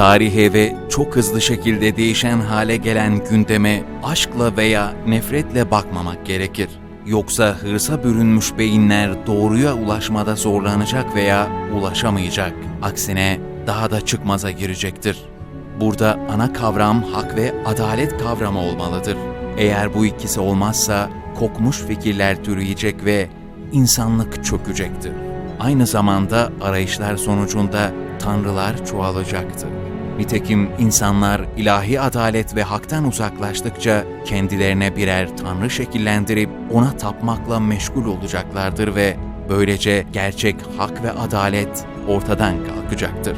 Tarihe ve çok hızlı şekilde değişen hale gelen gündeme aşkla veya nefretle bakmamak gerekir. Yoksa hırsa bürünmüş beyinler doğruya ulaşmada zorlanacak veya ulaşamayacak. Aksine daha da çıkmaza girecektir. Burada ana kavram hak ve adalet kavramı olmalıdır. Eğer bu ikisi olmazsa kokmuş fikirler türüyecek ve insanlık çökecektir. Aynı zamanda arayışlar sonucunda tanrılar çoğalacaktır. Nitekim insanlar ilahi adalet ve haktan uzaklaştıkça kendilerine birer tanrı şekillendirip ona tapmakla meşgul olacaklardır ve böylece gerçek hak ve adalet ortadan kalkacaktır.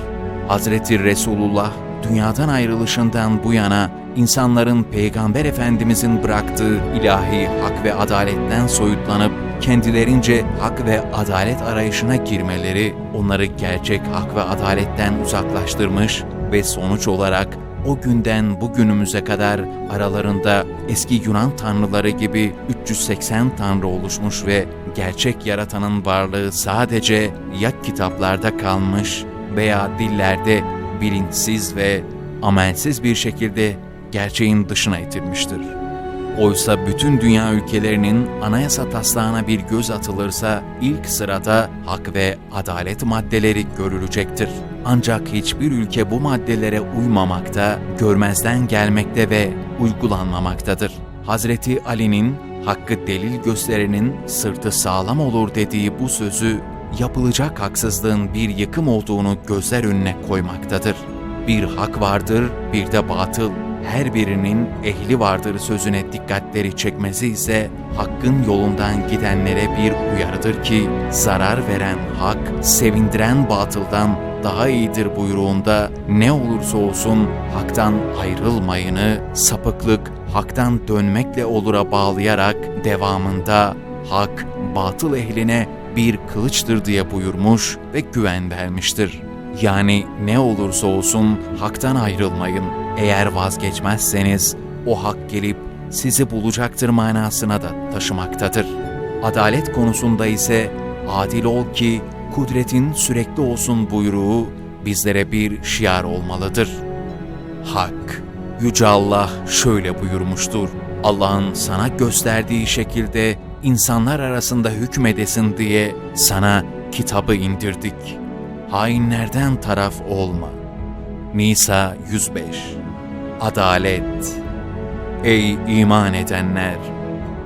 Hazreti Resulullah dünyadan ayrılışından bu yana insanların Peygamber Efendimizin bıraktığı ilahi hak ve adaletten soyutlanıp kendilerince hak ve adalet arayışına girmeleri onları gerçek hak ve adaletten uzaklaştırmış ve sonuç olarak o günden bugünümüze kadar aralarında eski Yunan tanrıları gibi 380 tanrı oluşmuş ve gerçek yaratanın varlığı sadece ya kitaplarda kalmış veya dillerde bilinçsiz ve amelsiz bir şekilde gerçeğin dışına itilmiştir. Oysa bütün dünya ülkelerinin anayasa taslağına bir göz atılırsa ilk sırada hak ve adalet maddeleri görülecektir. Ancak hiçbir ülke bu maddelere uymamakta, görmezden gelmekte ve uygulanmamaktadır. Hazreti Ali'nin hakkı delil gösterenin sırtı sağlam olur dediği bu sözü yapılacak haksızlığın bir yıkım olduğunu gözler önüne koymaktadır. Bir hak vardır, bir de batıl. Her birinin ehli vardır sözüne dikkatleri çekmesi ise hakkın yolundan gidenlere bir uyarıdır ki zarar veren hak, sevindiren batıldan daha iyidir buyruğunda ne olursa olsun haktan ayrılmayını, sapıklık haktan dönmekle olura bağlayarak devamında hak batıl ehline bir kılıçtır diye buyurmuş ve güven vermiştir. Yani ne olursa olsun haktan ayrılmayın. Eğer vazgeçmezseniz o hak gelip sizi bulacaktır manasına da taşımaktadır. Adalet konusunda ise adil ol ki kudretin sürekli olsun buyruğu bizlere bir şiar olmalıdır. Hak. Yüce Allah şöyle buyurmuştur. Allah'ın sana gösterdiği şekilde insanlar arasında hükmedesin diye sana kitabı indirdik. Hainlerden taraf olma. Nisa 105 Adalet Ey iman edenler!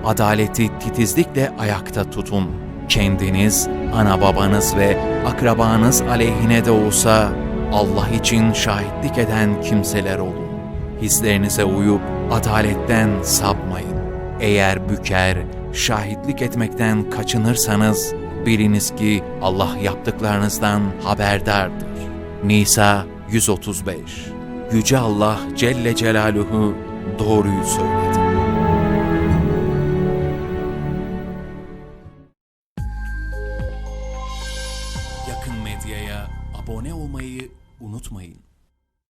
Adaleti titizlikle ayakta tutun. Kendiniz, ana babanız ve akrabanız aleyhine de olsa Allah için şahitlik eden kimseler olun. Hislerinize uyup adaletten sapmayın. Eğer büker, şahitlik etmekten kaçınırsanız biliniz ki Allah yaptıklarınızdan haberdardır. Nisa 135 Yüce Allah Celle Celaluhu doğruyu söyledi. Yakın medyaya abone olmayı unutmayın.